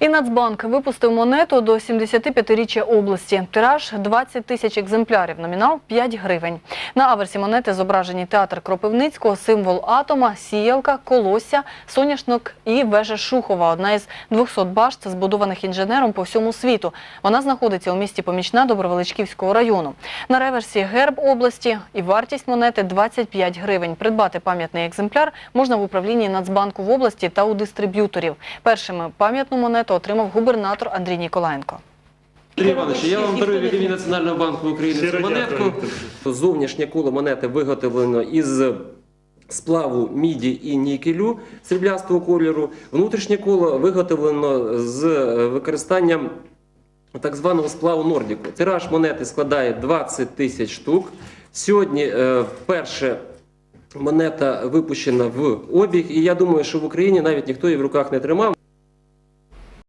І Нацбанк випустив монету до 75-річчя області. Тираж 20 тисяч екземплярів, номінал 5 гривень. На аверсі монети зображені театр Кропивницького, символ атома, сіялка, колосся, соняшник і вежа Шухова, одна із 200 башт, збудованих інженером по всьому світу. Вона знаходиться у місті Помічна Добровеличківського району. На реверсі герб області і вартість монети 25 гривень. Придбати пам'ятний екземпляр можна в управлінні Нацбанку в області та у дистриб'юторів. Першими пам'ятну монету отримав губернатор Андрій Ніколаєнко. Андрій Іванович, я вам дарую від імені Національного банку України цю монетку. Зовнішнє коло монети виготовлено із сплаву міді і нікелю сріблястого кольору. Внутрішнє коло виготовлено з використанням так званого сплаву Нордіку. Тираж монети складає 20 тисяч штук. Сьогодні е, вперше монета випущена в обіг, і я думаю, що в Україні навіть ніхто її в руках не тримав.